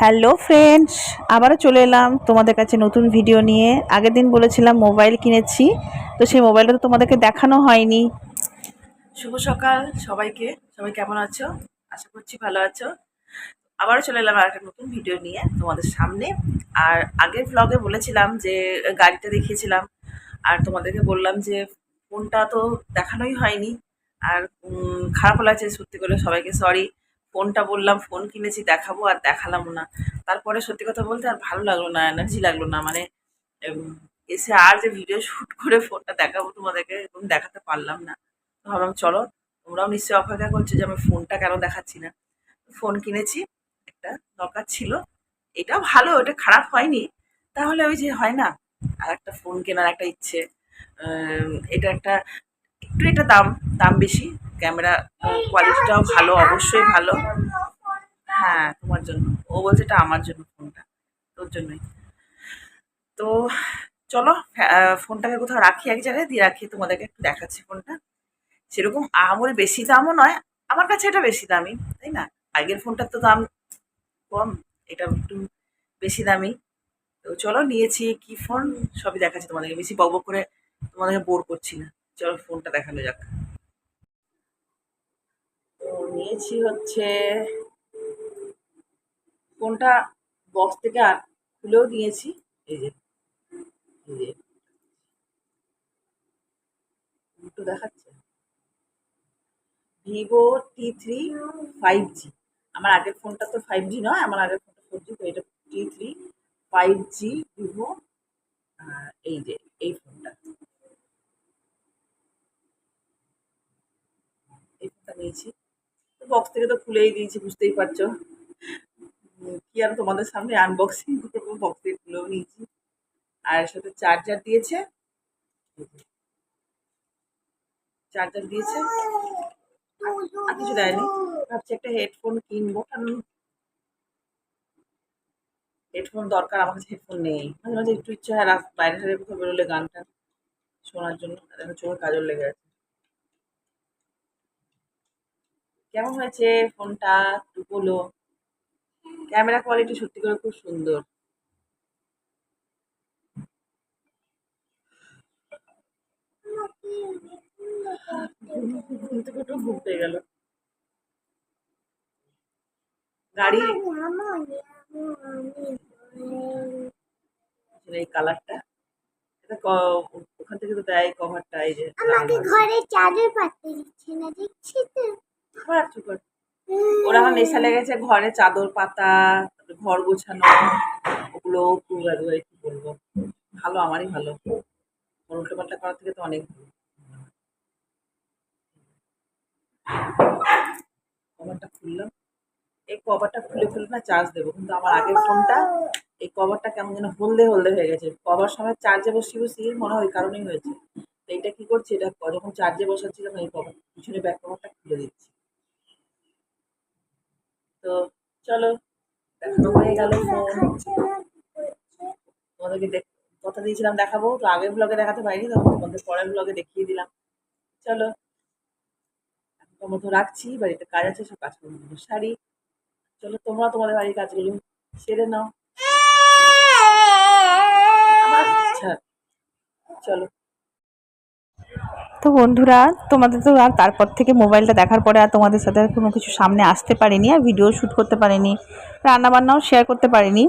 Hello friends আবারও চলে এলাম তোমাদের কাছে নতুন ভিডিও নিয়ে। আগের দিন বলেছিলাম মোবাইল কিনেছি তো সেই মোবাইলটা তো তোমাদেরকে দেখানো হয়নি। শুভ সকাল সবাইকে। সবাই কেমন আছো? আশা করছি ভালো আছো। আবারও চলে এলাম একটা নতুন ভিডিও নিয়ে তোমাদের সামনে। আর আগের ব্লগে বলেছিলাম যে গাড়িটা দেখিয়েছিলাম। আর তোমাদেরকে বললাম যে ফোনটা তো দেখানোই হয়নি। আর উম, খারাপও লাগছে সত্যি করে সবাইকে সরি ফোনটা বললাম, ফোন কিনেছি, দেখাবো আর দেখালাম না। তারপরে সত্যি কথা বলতে আর ভালো লাগল না এনার্জি লাগল না। মানে এসে আর যে ভিডিও শ্যুট করে ফোনটা দেখাবো তোমাদেরকে এবং দেখাতে পারলাম না। তো ভাবলাম, চলো, তোমরাও নিশ্চয়ই অপেক্ষা করছ যে আমি ফোনটা কেন দেখাচ্ছি না। ফোন কিনেছি, একটা দরকার ছিল। এটা ভালো, এটা খারাপ হয়নি। তাহলে ওই যে হয় না, আর একটা ফোন কেনার একটা ইচ্ছে। এটা একটা, একটু এটা দাম দাম বেশি। ক্যামেরা কোয়ালিটিটাও ভালো, অবশ্যই ভালো। হ্যাঁ তোমার জন্য। ও বলছে এটা আমার জন্য ফোনটা তোর জন্যই। তো চলো ফোনটাকে কোথাও রাখি এক জায়গায়, দিয়ে রাখি, তোমাদেরকে একটু দেখাচ্ছি ফোনটা সেরকম আহামরি বেশি দামও নয়, আমার কাছে এটা বেশি দামি, তাই না? আগের ফোনটার তো দাম কম, এটা একটু বেশি দামি। তো চলো, নিয়েছি কি ফোন সবই দেখাচ্ছি তোমাদেরকে, বেশি বক করে তোমাদেরকে বোর করছি না। চলো ফোনটা দেখানো যাক। নিয়েছি হচ্ছে ফোনটা বক্স থেকে আর খুলেও দিয়েছি এই যে এই যে দুটো দেখাচ্ছে। Vivo T three five G আমার আগের ফোনটা তো ফাইভ জি নয়, আমার আগের ফোনটা ফোর জি তো এটা T three five G Vivo. এই যে, এই ফোনটা। এই ফোনটা নিয়েছি। বক্স থেকে তো খুলেই দিয়েছি, বুঝতেই পারছ। কি আর তোমাদের সামনে আনবক্সিং করব বক্স থেকে খুলেও নিয়েছি। আর সাথে চার্জার দিয়েছে। চার্জার দিয়েছে। আর কিছু দেয়নি। ভাবছি একটা হেডফোন কিনবো, কারণ হেডফোন দরকার, আমার কাছে হেডফোন নেই। মাঝে মাঝে একটু ইচ্ছে হয় বাইরে টাইরে কোথাও বেরোলে গানটা শোনার জন্য এখন চোখে কাজল লেগে আছে। কেমন হয়েছে ফোনটা? একটু বলো। ক্যামেরা কোয়ালিটি সত্যি করে খুব সুন্দর। ঘুম থেকে একটু ঘুম পেয়ে গেল গাড়ি এই কালারটা। এটা ওখান থেকে তো দেয় কভারটা এই যে আমাকে ঘরে চাদর পাততে দিচ্ছে না দেখছি তো। আবার চুপ ওরা লেগেছে, ঘরে চাদর পাতা ঘর গোছানো, ওগুলো খুব কি বলব? ভালো, আমারই ভালো। ওর উল্টো পাল্টা করার থেকে তো অনেক ভালো। কভারটা খুললাম। এই কভারটা খুলে খুলে না চার্জ দেবো, কিন্তু আমার আগের ফোনটা, এই কভারটা কেমন যেন হলদে হলদে হয়ে গেছে। কভার সময় চার্জে বসিয়ে বসিয়ে মনে হয় ওই কারণেই হয়েছে। এইটা কি করছি? এটা যখন চার্জে বসাচ্ছি, তখন এই কভার, পিছনে ব্যাক কভারটা খুলে দিচ্ছি। তো চলো, দেখানো হয়ে গেল তোমাদেরকে কথা দিয়েছিলাম দেখাবো, তো আগের ব্লগে দেখাতে পারিনি তখন তোমাদের পরের ব্লগে দেখিয়ে দিলাম। চলো এখন মতো রাখছি, বাড়িতে কাজ আছে, সব কাজকর্মগুলো সারি। চলো, তোমরা তোমাদের বাড়ির কাজগুলো সেরে নাও। আচ্ছা চলো। তো বন্ধুরা, তোমাদের তো আর তারপর থেকে মোবাইলটা দেখার পরে আর তোমাদের সাথে কোনো কিছু সামনে আসতে পারিনি আর ভিডিও শ্যুট করতে পারিনি, রান্নাবান্নাও শেয়ার করতে পারিনি।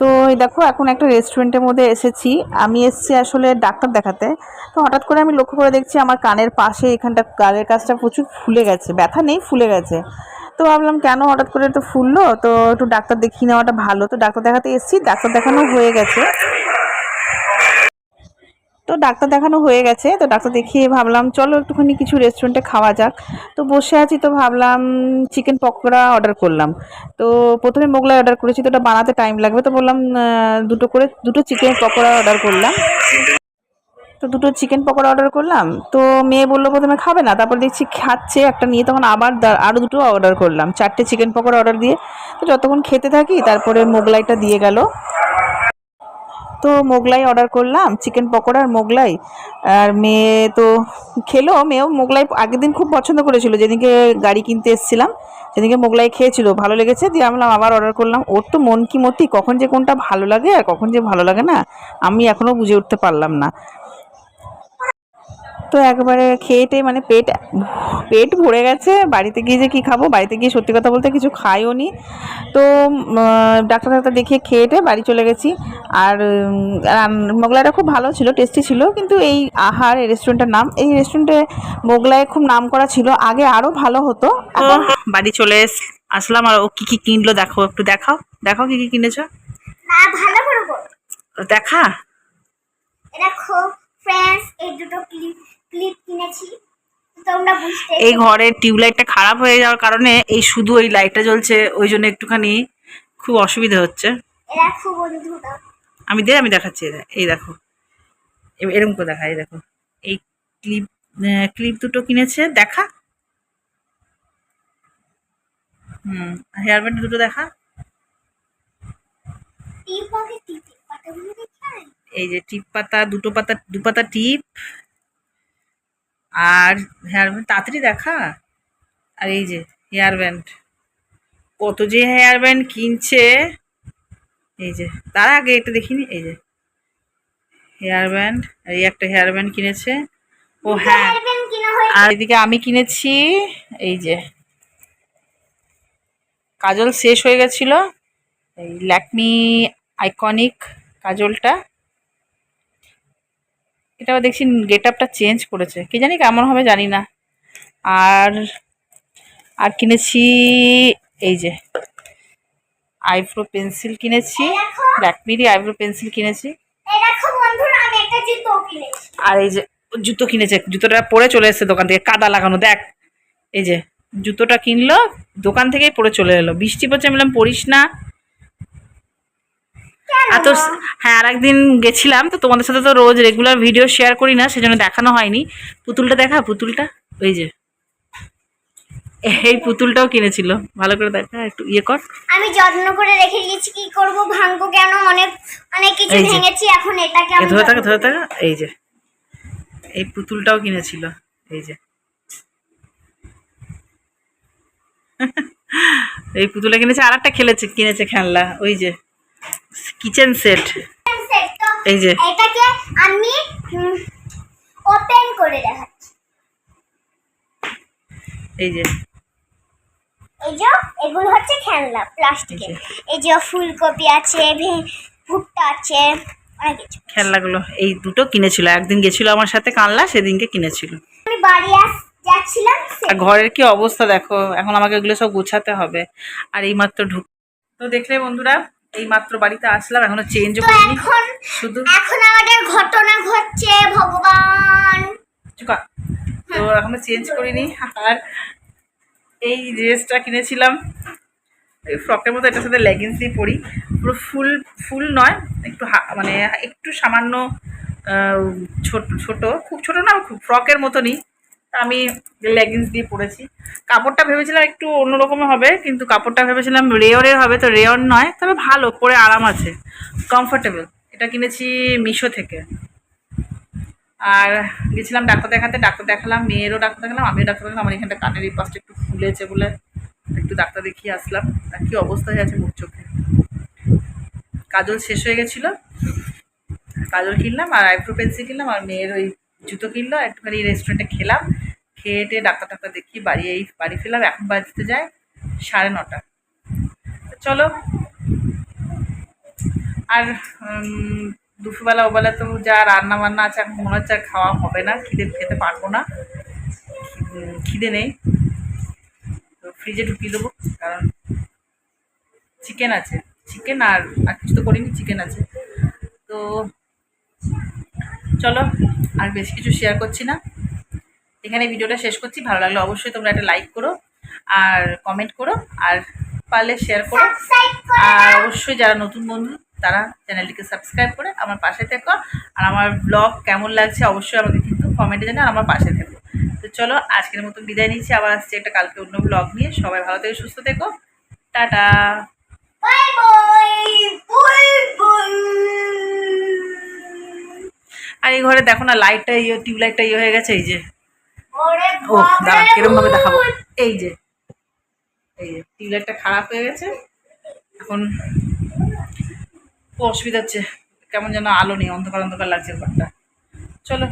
তো এই দেখো, এখন একটা রেস্টুরেন্টের মধ্যে এসেছি। আমি এসেছি আসলে ডাক্তার দেখাতে। তো হঠাৎ করে আমি লক্ষ্য করে দেখছি আমার কানের পাশে এখানটা গালের কাছটা প্রচুর ফুলে গেছে, ব্যথা নেই, ফুলে গেছে। তো ভাবলাম কেন হঠাৎ করে তো ফুললো? তো একটু ডাক্তার দেখিয়ে নেওয়াটা ভালো। তো ডাক্তার দেখাতে এসেছি, ডাক্তার দেখানো হয়ে গেছে। তো ডাক্তার দেখানো হয়ে গেছে, তো ডাক্তার দেখিয়ে ভাবলাম, চলো একটুখানি কিছু রেস্টুরেন্টে খাওয়া যাক। তো বসে আছি, তো ভাবলাম চিকেন পকোড়া অর্ডার করলাম। তো প্রথমে মোগলাই অর্ডার করেছি, তো ওটা বানাতে টাইম লাগবে, তো বললাম দুটো করে, দুটো চিকেন পকোড়া অর্ডার করলাম। তো দুটো চিকেন পকোড়া অর্ডার করলাম, তো মেয়ে বলল, প্রথমে খাবে না, তারপর দেখছি খাচ্ছে একটা নিয়ে, তখন আবার আরও দুটো অর্ডার করলাম, চারটে চিকেন পকোড়া অর্ডার দিয়ে। তো যতক্ষণ খেতে থাকি, তারপরে মোগলাইটা দিয়ে গেল। তো মোগলাই অর্ডার করলাম চিকেন পকোড়া আর মোগলাই। আর মেয়ে তো খেলো, মেয়েও মোগলাই আগের দিন খুব পছন্দ করেছিল, যেদিনকে গাড়ি কিনতে এসেছিলাম, সেদিনকে মোগলাই খেয়েছিল, ভালো লেগেছে, দিয়ে আমলাম আবার অর্ডার করলাম। ওর তো মন কি মতি, কখন যে কোনটা ভালো লাগে আর কখন যে ভালো লাগে না, আমি এখনও বুঝে উঠতে পারলাম না। তো একবারে খেয়েটে মানে পেট পেট ভরে গেছে বাড়িতে গিয়ে যে কী খাব বাড়িতে গিয়ে সত্যি কথা বলতে কিছু খাইও নি। তো ডাক্তার ডাক্তার দেখিয়ে খেয়েটে বাড়ি চলে গেছি। আর মোগলাইটা খুব ভালো ছিল টেস্টি ছিল কিন্তু এই আহার এই রেস্টুরেন্টের নাম এই রেস্টুরেন্টে মোগলাই খুব নাম করা ছিল আগে আরও ভালো হতো। এখন বাড়ি চলে আসলাম আর ও কী কী কিনলো দেখো একটু দেখাও। দেখাও কী কী কিনেছো? না ভালো করে বল। দেখা। ফ্রেন্ডস এই দুটো ক্লিপ ক্লিপ কিনেছি তোমরা বুঝতে এই ঘরের টিউবলাইটটা খারাপ হয়ে যাওয়ার কারণে এই শুধু ওই লাইটটা জ্বলছে ওই জন্য একটুখানি খুব অসুবিধা হচ্ছে। দেখো বন্ধুরা। আমি দে আমি দেখাচ্ছি এই দেখো। এরকম করে দেখা এই দেখো। এই ক্লিপ ক্লিপ দুটো কিনেছে দেখা। হুম হেয়ার ব্যান্ড দুটো দেখা। এই যে টিপ পাতা দুটো পাতা দু পাতা টিপ আর হেয়ার ব্যান্ড তাড়াতাড়ি দেখা। আর এই যে হেয়ার ব্যান্ড। কত যে হেয়ার ব্যান্ড কিনছে। এই যে তার আগে এটা দেখিনি এই যে। হেয়ার ব্যান্ড এই একটা হেয়ার ব্যান্ড কিনেছে। ও হ্যাঁ। হয়ে আর এদিকে আমি কিনেছি এই যে। কাজল শেষ হয়ে গেছিল। এই ল্যাকমি আইকনিক কাজলটা। এটা আবার দেখছি গেট আপটা চেঞ্জ করেছে। কি জানি কেমন হবে জানি না। আর আর কিনেছি এই যে আইব্রো পেন্সিল কিনেছি ল্যাকমিরই আইব্রো পেন্সিল কিনেছি। আর এই যে জুতো কিনেছে জুতোটা পরে চলে এসেছে দোকান থেকে কাদা লাগানো দেখ। এই যে জুতোটা কিনলো দোকান থেকেই পরে চলে এলো। বৃষ্টি পড়ছে আমি বললাম পড়িস না। আর তো হ্যাঁ আর একদিন গেছিলাম তো তোমাদের সাথে তো রোজ রেগুলার ভিডিও শেয়ার করি না সেজন্য দেখানো হয়নি। পুতুলটা দেখা পুতুলটা? ওই যে। এই পুতুলটাও কিনেছিল। ভালো করে দেখা একটু ইয়ে কর। আমি যত্ন করে রেখে দিয়েছি কি করব ভাঙবো কেন অনেক অনেক কিছু ভেঙেছি এখন এটাকে আমি ধরে থাকা ধরে থাকা এই যে। এই পুতুলটাও কিনেছিল এই যে। এই পুতুলটা কিনেছে আর একটা খেলেছে কিনেছে খেলনা ওই যে। কিচেন সেট এই যে। এটাকে আমি ওপেন করে দেখাচ্ছি। এই যে। এই যে এগুলো হচ্ছে খেলনা প্লাস্টিকের। এই যে। ফুলকপি আছে ভুট্টা আছে খেলনাগুলো এই দুটো কিনেছিল। একদিন গেছিল আমার সাথে কানলা সেদিনকে কিনেছিল। আমি বাড়ি যাচ্ছিলাম আর ঘরের কি অবস্থা দেখো এখন আমাকে এগুলো সব গোছাতে হবে। আর এই মাত্র ঢুক তো দেখলে বন্ধুরা এই মাত্র বাড়িতে আসলাম এখনও চেঞ্জও তো করিনি শুধু এখন আমাদের ঘটনা ঘটছে ভগবান। চুকা তো এখনও চেঞ্জ করিনি। আর এই ড্রেসটা কিনেছিলাম। এই ফ্রকের মতো এটার সাথে লেগিংস দিয়ে পরি। পুরো ফুল ফুল নয় একটু মানে একটু সামান্য ছোট ছোট। খুব ছোট না খুব ফ্রকের মতনই। তা আমি লেগিংস দিয়ে পরেছি। কাপড়টা ভেবেছিলাম একটু অন্যরকমের হবে, কিন্তু কাপড়টা ভেবেছিলাম রেয়রের হবে, তো রেয়র নয়, তবে ভালো, পরে আরাম আছে কমফোর্টেবল এটা কিনেছি মিশো থেকে। আর গেছিলাম ডাক্তার দেখাতে, ডাক্তার দেখালাম, মেয়েরও ডাক্তার দেখালাম, আমিও ডাক্তার দেখালাম, আমার এখানটা কানের এই পাশটা একটু ফুলেছে বলে একটু ডাক্তার দেখিয়ে আসলাম। আর কি অবস্থা হয়ে আছে মুখ চোখে? কাজল শেষ হয়ে গেছিল। কাজল কিনলাম আর আইব্রো পেন্সিল কিনলাম, আর মেয়ের ওই জুতো কিনলো, একটুখানি রেস্টুরেন্টে খেলাম। খেয়ে টেয়ে ডাক্তার টাক্তার দেখি বাড়ি এই বাড়ি ফিরলাম, এখন বাজতে যায় সাড়ে নটা। চলো। আর দুপুরবেলা ওবেলা তো যা রান্না বান্না আছে, এখন মনে হচ্ছে আর খাওয়া হবে না, খিদে খেতে পারব না। খিদে নেই। তো ফ্রিজে ঢুকিয়ে দেবো, কারণ চিকেন আছে। চিকেন আর আর কিছু তো করিনি চিকেন আছে। তো চলো আর বেশি কিছু শেয়ার করছি না। এখানে ভিডিওটা শেষ করছি। ভালো লাগলে অবশ্যই তোমরা একটা লাইক করো আর কমেন্ট করো আর পারলে শেয়ার করো। আর অবশ্যই যারা নতুন বন্ধু তারা চ্যানেলটিকে সাবস্ক্রাইব করে আমার পাশে থেকো। আর আমার ব্লগ কেমন লাগছে অবশ্যই আমাকে কিন্তু কমেন্টে আর আমার পাশে থেকো। তো চলো আজকের মতো বিদায় নিচ্ছি। আবার আসছি একটা কালকে অন্য ব্লগ নিয়ে। সবাই ভালো থেকে সুস্থ থেকো। টাটা। বাই এই ঘরে দেখো না লাইটটা ইয়ে টিউবলাইটটা ইয়ে হয়ে গেছে এই যে। ও দাঁড়া কিরম ভাবে দেখাবো? এই যে। এই যে টিউবলাইটটা খারাপ হয়ে গেছে। এখন খুব অসুবিধা হচ্ছে। কেমন যেন আলো নেই অন্ধকার অন্ধকার লাগছে ঘরটা। চলো